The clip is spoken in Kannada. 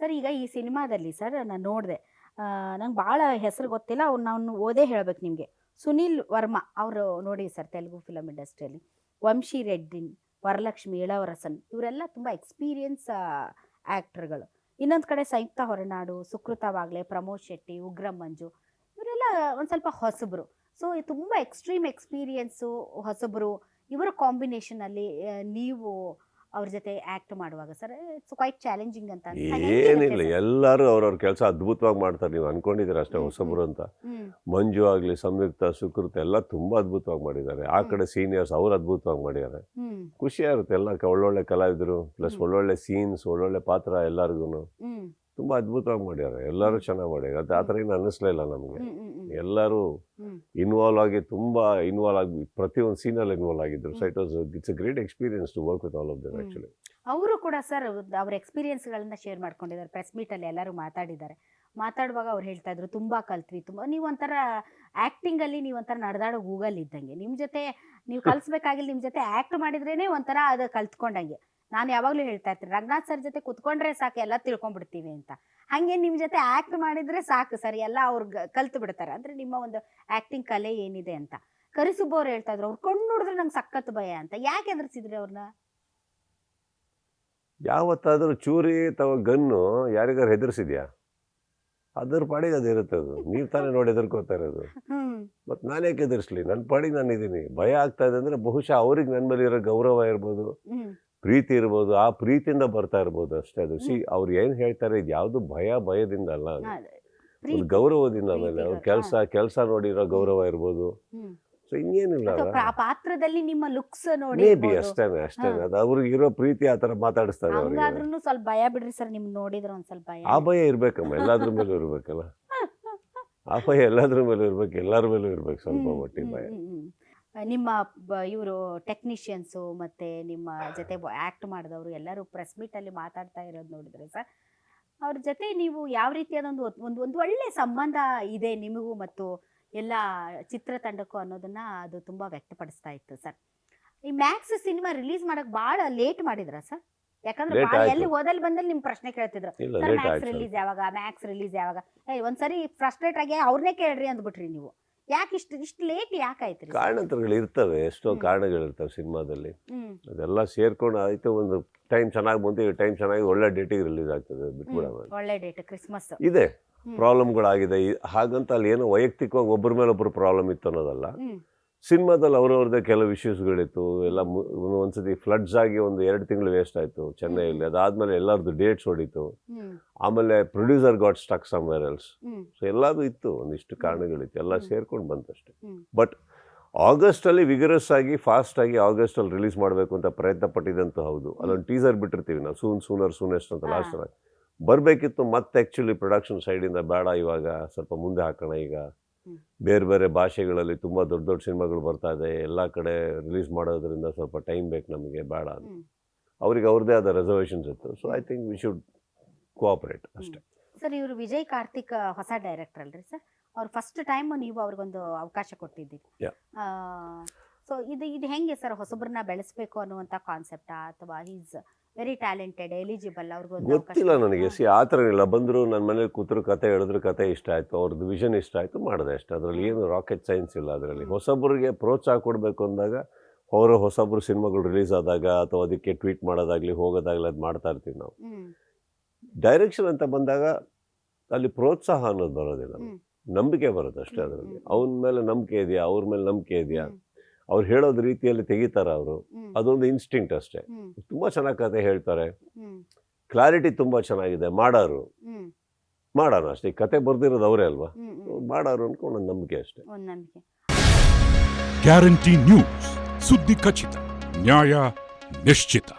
ಸರ್, ಈಗ ಈ ಸಿನಿಮಾದಲ್ಲಿ ಸರ್ ನಾನು ನೋಡಿದೆ ನಂಗೆ ಭಾಳ ಹೆಸರು ಗೊತ್ತಿಲ್ಲ ಅವ್ರು ನಾನು ಓದೇ ಹೇಳ್ಬೇಕು ನಿಮಗೆ. ಸುನೀಲ್ ವರ್ಮಾ ಅವರು ನೋಡಿ ಸರ್ ತೆಲುಗು ಫಿಲಮ್ ಇಂಡಸ್ಟ್ರಿಯಲ್ಲಿ ವಂಶಿ ರೆಡ್ಡಿನ್, ವರಲಕ್ಷ್ಮಿ ಇಳವರಸನ್ ಇವರೆಲ್ಲ ತುಂಬ ಎಕ್ಸ್ಪೀರಿಯನ್ಸ್ ಆ್ಯಕ್ಟರ್ಗಳು ಇನ್ನೊಂದು ಕಡೆ ಸಂಯುಕ್ತ ಹೊರನಾಡು, ಸುಕೃತ ವಾಗ್ಲೆ ಪ್ರಮೋದ್ ಶೆಟ್ಟಿ, ಉಗ್ರಂ ಮಂಜು ಇವರೆಲ್ಲ ಒಂದು ಸ್ವಲ್ಪ ಹೊಸಬರು. ಸೊ ತುಂಬ ಎಕ್ಸ್ಟ್ರೀಮ್ ಎಕ್ಸ್ಪೀರಿಯನ್ಸು ಹೊಸಬರು. ಇವರ ಕಾಂಬಿನೇಷನಲ್ಲಿ ನೀವು ಅವ್ರ ಜೊತೆ ಆಕ್ಟ್ ಮಾಡುವಾಗ. ಸರ್ ಇಟ್ಸ್ ಕ್ವೈಟ್ ಚಾಲೆಂಜಿಂಗ್ ಅಂತ. ಏನಿಲ್ಲ? ಎಲ್ಲರೂ ಅವ್ರವ್ರ ಕೆಲಸ ಅದ್ಭುತವಾಗಿ ಮಾಡ್ತಾರೆ. ನೀವು ಅನ್ಕೊಂಡಿದ್ದೀರ ಅಷ್ಟೇ ಹೊಸಬ್ರು ಅಂತ. ಮಂಜು ಆಗಲಿ ಸಂಯುಕ್ತ ಸುಕೃತ ಎಲ್ಲ ತುಂಬಾ ಅದ್ಭುತವಾಗಿ ಮಾಡಿದ್ದಾರೆ. ಆ ಕಡೆ ಸೀನಿಯರ್ಸ್ ಅವ್ರು ಅದ್ಭುತವಾಗಿ ಮಾಡಿದ್ದಾರೆ. ಖುಷಿಯಾಗುತ್ತೆ ಖುಷಿ ಆಗುತ್ತೆ ಎಲ್ಲ ಒಳ್ಳೊಳ್ಳೆ ಕಲಾವಿದರು ಪ್ಲಸ್ ಒಳ್ಳೊಳ್ಳೆ ಸೀನ್ಸ್ ಒಳ್ಳೊಳ್ಳೆ ಪಾತ್ರ ಎಲ್ಲರಿಗೂ ತುಂಬಾ ಅದ್ಭುತವಾಗಿ ಮಾಡ್ಯಾರೆ ಎಲ್ಲರೂ ಚೆನ್ನಾಗಿ ಮಾಡ್ಯಾರ ಅದು ಆ ಥರ ಏನು ಅನ್ನಿಸ್ಲಿಲ್ಲ ನಮಗೆ. ಎಲ್ಲರೂ. ಇನ್ವಾಲ್ವ್ ಆಗಿ ತುಂಬಾ ಇನ್ವಾಲ್ವ್ ಆಗಿ ಪ್ರತಿಯೊಂದು ಸೀನಲ್ಲಿ ಇನ್ವಾಲ್ವ್ ಆಗಿದ್ರು. So. It was it's a great experience to work with all of them actually actually ಅವರು ಕೂಡ ಸರ್ ಅವ್ರ ಎಕ್ಸ್ಪೀರಿಯನ್ಸ್ಗಳನ್ನ ಶೇರ್ ಮಾಡ್ಕೊಂಡಿದ್ದಾರೆ. ಪ್ರೆಸ್ ಮೀಟಲ್ಲಿ ಎಲ್ಲರೂ ಮಾತಾಡಿದ್ದಾರೆ. ಮಾತಾಡುವಾಗ ಅವ್ರು ಹೇಳ್ತಾ ಇದ್ರು ತುಂಬಾ ಕಲ್ತ್ವಿ ತುಂಬ ನೀವು ಒಂಥರ ಆ್ಯಕ್ಟಿಂಗಲ್ಲಿ ನೀವು ಒಂಥರ ನಡೆದಾಡೋ ಗೂಗಲ್ ಇದ್ದಂಗೆ. ನಿಮ್ಮ ಜೊತೆ ನೀವು ಕಲಿಸ್ಬೇಕಾಗಿಲ್ಲ ನಿಮ್ಮ ಜೊತೆ ಆ್ಯಕ್ಟ್ ಮಾಡಿದ್ರೇನೆ ಒಂಥರ ಅದು ಕಲ್ತ್ಕೊಂಡಂಗೆ. ನಾನು ಯಾವಾಗಲೂ ಹೇಳ್ತಾ ಇರ್ತೀನಿ ರಂಗನಾಥ್ ಸರ್ ಜೊತೆ ಕುತ್ಕೊಂಡ್ರೆ ಸಾಕು ಎಲ್ಲ ತಿಳ್ಕೊಂಡ್ಬಿಡ್ತೀವಿ ಅಂತ. ಹಂಗೆ ನಿಮ್ಮ ಜೊತೆ ಆಕ್ಟ್ ಮಾಡಿದ್ರೆ ಸಾಕು ಸರ್ ಎಲ್ಲ ಅವ್ರು ಕಲ್ತು ಬಿಡ್ತಾರೆ. ಅಂದ್ರೆ ನಿಮ್ಮ ಒಂದು ಆಕ್ಟಿಂಗ್ ಕಲೆ ಏನಿದೆ ಅಂತ. ಕರಿಸುಬ್ಬ ಅವ್ರು ಹೇಳ್ತಾ ಇದ್ರು ಅವ್ರು ಕಣ್ಣು ನೋಡಿದ್ರೆ ನಂಗೆ ಸಖತ್ ಭಯ ಅಂತ. ಯಾಕೆ ಎದುರಿಸಿದ್ರಿ ಅವ್ರನ್ನ ಯಾವತ್ತಾದ್ರೂ ಚೂರಿ ಅಥವಾ ಗನ್ನು ಯಾರಿಗಾರು ಹೆದರ್ಸಿದ್ಯಾ? ಅದ್ರ ಪಾಡಿಗೆ ಅದು ಇರುತ್ತೆ ಅದು. ನೀವು ತಾನೇ ನೋಡಿ ಹೆದರ್ಕೋತಾ ಇರೋದು. ಮತ್ತೆ ನಾನು ಯಾಕೆ ಎದುರಿಸ್ಲಿ ನನ್ನ ಪಾಡಿಗೆ ನಾನು ಇದ್ದೀನಿ. ಭಯ ಆಗ್ತಾ ಇದೆ ಅಂದ್ರೆ ಬಹುಶಃ ಅವ್ರಿಗೆ ನನ್ನ ಮೇಲೆ ಇರೋ ಗೌರವ ಇರ್ಬೋದು. ಪ್ರೀತಿ ಇರ್ಬೋದು ಆ ಪ್ರೀತಿಯಿಂದ ಬರ್ತಾ ಇರ್ಬೋದು ಅಷ್ಟೇ ಅದು. ಸಿ ಅವ್ರು ಏನು ಹೇಳ್ತಾರೆ ಇದು ಯಾವುದು ಭಯ ಭಯದಿಂದ ಅಲ್ಲ ಅದು. ಗೌರವದಿಂದ ಆಮೇಲೆ ಅವ್ರ. ಕೆಲಸ ಕೆಲಸ ನೋಡಿರೋ ಗೌರವ ಇರ್ಬೋದು. ಸೊ ಇನ್ನೇನಿಲ್ಲ ಪಾತ್ರದಲ್ಲಿ ನಿಮ್ಮ ಲುಕ್ಸ್ ನೋಡಿ ಮೇ ಬಿ ಅಷ್ಟೇ ಅಷ್ಟೇನೆ ಅಷ್ಟೇನೆ. ಹಾ. ಅದು ಅವ್ರಿಗೆ ಇರೋ ಪ್ರೀತಿ ಆ ಥರ ಮಾತಾಡಿಸ್ತಾರೆ ಅವ್ರಿಗೆ ಹಂಗಾದ್ರೂ ಸ್ವಲ್ಪ ಭಯ ಬಿಡ್ರಿ ಸರ್ ನಿಮ್ಗೆ ನೋಡಿದ್ರೆ ಒಂದು ಸ್ವಲ್ಪ ಭಯ ಆ ಭಯ ಇರ್ಬೇಕಮ್ಮ ಎಲ್ಲಾದ್ರ ಮೇಲೂ ಇರ್ಬೇಕಲ್ಲ. ಆ ಭಯ ಎಲ್ಲಾದ್ರ ಮೇಲೂ ಇರ್ಬೇಕು ಎಲ್ಲರ ಮೇಲೂ ಇರ್ಬೇಕು ಸ್ವಲ್ಪ ಮಟ್ಟಿಗೆ ಭಯ. ನಿಮ್ಮ ಇವರು ಟೆಕ್ನಿಷಿಯನ್ಸು ಮತ್ತೆ ನಿಮ್ಮ ಜೊತೆ ಆಕ್ಟ್ ಮಾಡಿದವರು ಎಲ್ಲರೂ ಪ್ರೆಸ್ ಮೀಟ್ ಅಲ್ಲಿ ಮಾತಾಡ್ತಾ ಇರೋದು ನೋಡಿದ್ರೆ ಸರ್ ಅವ್ರ ಜೊತೆ ನೀವು ಯಾವ ರೀತಿಯಾದ ಒಂದು ಒಂದು ಒಂದು ಒಳ್ಳೆ ಸಂಬಂಧ ಇದೆ ನಿಮಗೂ ಮತ್ತು ಎಲ್ಲ ಚಿತ್ರತಂಡಕ್ಕೂ ಅನ್ನೋದನ್ನ ಅದು ತುಂಬಾ ವ್ಯಕ್ತಪಡಿಸ್ತಾ ಇತ್ತು ಸರ್. ಈ ಮ್ಯಾಕ್ಸ್ ಸಿನಿಮಾ ರಿಲೀಸ್ ಮಾಡಕ್ ಬಹಳ ಲೇಟ್ ಮಾಡಿದ್ರ ಸರ್? ಯಾಕಂದ್ರೆ ಭಾಳ ಎಲ್ಲಿ ಓದಲ್ಲಿ ಬಂದಲ್ಲಿ ನಿಮ್ ಪ್ರಶ್ನೆ ಕೇಳ್ತಿದ್ರು. ಮ್ಯಾಕ್ಸ್ ರಿಲೀಸ್ ಯಾವಾಗ? ಮ್ಯಾಕ್ಸ್ ರಿಲೀಸ್ ಯಾವಾಗ? ಏ ಒಂದ್ಸರಿ ಫ್ರಸ್ಟ್ರೇಟ್ ಆಗಿ ಅವ್ರನ್ನೇ ಕೇಳ್ರಿ ಅಂದ್ಬಿಟ್ರಿ ನೀವು. ಯಾಕೆ ಇಷ್ಟು ಇಷ್ಟು ಲೇಟ್ ಯಾಕಾಯ್ತ್ರಿ sir? ಕಾರಣಾಂತರಗಳು ಇರ್ತವೆ ಎಷ್ಟೋ ಕಾರಣಗಳು ಕಾರಣಗಳಿರ್ತವೆ ಸಿನಿಮಾದಲ್ಲಿ. ಹ್ಮ್. ಅದೆಲ್ಲ ಸೇರ್ಕೊಂಡು ಆಯ್ತು ಒಂದು ಟೈಮ್ ಚೆನ್ನಾಗಿ ಬಂತು ಟೈಮ್ ಚೆನ್ನಾಗಿ ಒಳ್ಳೆ ಡೇಟಿಗೆ ರಿಲೀಸ್ ಆಗ್ತದೆ. ಬಿಟ್ಬಿಡೋಣ ಒಳ್ಳೆ ಡೇಟ್ ಕ್ರಿಸ್ಮಸ್ ಇದೆ. ಪ್ರಾಬ್ಲಮ್ಗಳಾಗಿದೆ ಈ- ಹಾಗಂತ ಅಲ್ಲಿ ಏನೋ ವೈಯಕ್ತಿಕವಾಗಿ ಒಬ್ಬರ ಮೇಲೆ ಒಬ್ಬರು ಪ್ರಾಬ್ಲಮ್ ಇತ್ತು ಅನ್ನೋದಲ್ಲ. ಹ್ಮ್. ಸಿನಿಮಾದಲ್ಲಿ ಅವ್ರವ್ರದ್ದೇ ಕೆಲವು ಇಶ್ಯೂಸ್ಗಳಿತ್ತು ಎಲ್ಲ ಒಂದ್ಸತಿ ಫ್ಲಡ್ಸ್ ಆಗಿ ಒಂದು ಎರಡು ತಿಂಗಳು ವೇಸ್ಟ್ ಆಯಿತು ಚೆನ್ನೈಯಲ್ಲಿ. ಅದಾದ್ಮೇಲೆ ಎಲ್ಲರದ್ದು ಡೇಟ್ಸ್ ಹೊಡಿತು. ಆಮೇಲೆ producer got stuck somewhere else so ಎಲ್ಲದೂ ಇತ್ತು ಒಂದಿಷ್ಟು ಕಾರಣಗಳಿತ್ತು. ಎಲ್ಲ. ಸೇರ್ಕೊಂಡು ಬಂತಷ್ಟೆ. ಬಟ್ ಆಗಸ್ಟಲ್ಲಿ ವಿಗರಸ್ ಆಗಿ ಫಾಸ್ಟ್ ಆಗಿ ಆಗಸ್ಟಲ್ಲಿ ರಿಲೀಸ್ ಮಾಡಬೇಕು ಅಂತ ಪ್ರಯತ್ನ ಪಟ್ಟಿದಂತೂ ಹೌದು. ಅಲ್ಲೊಂದು ಟೀಸರ್ ಬಿಟ್ಟಿರ್ತೀವಿ ನಾವು. ಸೂನ್ ಸೂನರ್ ಸೂನೆಸ್ಟ್ ಅಂತ. ಲಾಸ್ಟ್ ಬರಬೇಕಿತ್ತು ಮತ್ತೆ ಆ್ಯಕ್ಚುಲಿ ಪ್ರೊಡಕ್ಷನ್ ಸೈಡಿಂದ ಬೇಡ ಇವಾಗ. ಸ್ವಲ್ಪ ಮುಂದೆ ಹಾಕೋಣ ಈಗ. ಬೇರೆ ಬೇರೆ ಭಾಷೆಗಳಲ್ಲಿ ತುಂಬ ದೊಡ್ಡ ದೊಡ್ಡ ಸಿನಿಮಾಗಳು ಬರ್ತಾ ಇದೆ. ಎಲ್ಲ ಕಡೆ ರಿಲೀಸ್ ಮಾಡೋದ್ರಿಂದ ಸ್ವಲ್ಪ ಟೈಮ್ ಬೇಕು ನಮಗೆ ಬೇಡ ಅಂತ. ಅವ್ರಿಗೆ ಅವ್ರದ್ದೇ ಆದ ರೆಸರ್ವೇಷನ್ಸ್ ಇತ್ತು. So I think we should cooperate ಅಷ್ಟೇ. ಸರ್ ಇವರು ವಿಜಯ್ ಕಾರ್ತಿಕ್ ಹೊಸ ಡೈರೆಕ್ಟರ್ ಅಲ್ರಿ ಸರ್? ಅವ್ರು ಫಸ್ಟ್ ಟೈಮ್ ನೀವು ಅವ್ರಿಗೊಂದು ಅವಕಾಶ ಕೊಟ್ಟಿದ್ದೀರಿ. ಸೊ ಇದು ಇದು ಹೆಂಗೆ ಸರ್ ಹೊಸಬ್ರನ್ನ ಬೆಳೆಸ್ಬೇಕು ಅನ್ನುವಂಥ ಕಾನ್ಸೆಪ್ಟಾ ಅಥವಾ ಈಸ್ ವೆರಿ ಟ್ಯಾಲೆಂಟೆಡ್ ಎಲಿಜಿಬಲ್ ಗೊತ್ತಿಲ್ಲ ನನಗೆ. ಸಿ ಆ ಥರ ಇಲ್ಲ. ಬಂದರು ನನ್ನ ಮನೇಲಿ ಕೂತರು ಕತೆ ಹೇಳಿದ್ರು ಕತೆ ಇಷ್ಟ ಆಯಿತು. ಅವ್ರದ್ದು ವಿಷನ್ ಇಷ್ಟ ಆಯಿತು ಮಾಡಿದೆ ಅಷ್ಟೇ. ಅದರಲ್ಲಿ ಏನು ರಾಕೆಟ್ ಸೈನ್ಸ್ ಇಲ್ಲ ಅದರಲ್ಲಿ. ಹೊಸಬ್ರಿಗೆ ಪ್ರೋತ್ಸಾಹ ಕೊಡಬೇಕು ಅಂದಾಗ ಅವರು ಹೊಸಬ್ರು ಸಿನಿಮಾಗಳು ರಿಲೀಸ್ ಆದಾಗ ಅಥವಾ ಅದಕ್ಕೆ ಟ್ವೀಟ್ ಮಾಡೋದಾಗಲಿ ಹೋಗೋದಾಗಲಿ ಅದು ಮಾಡ್ತಾ ಇರ್ತೀವಿ ನಾವು. ಡೈರೆಕ್ಷನ್ ಅಂತ ಬಂದಾಗ ಅಲ್ಲಿ ಪ್ರೋತ್ಸಾಹ ಅನ್ನೋದು ಬರೋದಿಲ್ಲ ನಂಬಿಕೆ ಬರುತ್ತೆ ಅಷ್ಟೇ ಅದರಲ್ಲಿ. ಅವನ ಮೇಲೆ ನಂಬಿಕೆ ಇದೆಯಾ? ಅವ್ರ ಮೇಲೆ ನಂಬಿಕೆ ಇದೆಯಾ? ಅವ್ರು ಹೇಳೋದ್ ರೀತಿಯಲ್ಲಿ ತೆಗಿತಾರೆ ಅವರು. ಅದೊಂದು ಇನ್ಸ್ಟಿಂಕ್ಟ್ ಅಷ್ಟೇ. ತುಂಬಾ ಚೆನ್ನಾಗಿ ಕತೆ ಹೇಳ್ತಾರೆ. ಕ್ಲಾರಿಟಿ ತುಂಬ ಚೆನ್ನಾಗಿದೆ. ಮಾಡೋರು. ಮಾಡೋಣ ಅಷ್ಟೇ. ಈ ಕತೆ ಬರ್ದಿರೋದು ಅವರೇ ಅಲ್ವಾ. ಮಾಡೋರು ಅನ್ಕೊಂಡು ಒಂದು ನಂಬಿಕೆ ಅಷ್ಟೇ. ಒಂದ್ ನಂಬಿಕೆ. ಗ್ಯಾರಂಟಿ ನ್ಯೂಸ್ ಸುದ್ದಿ ಖಚಿತ. ನ್ಯಾಯ ನಿಶ್ಚಿತ.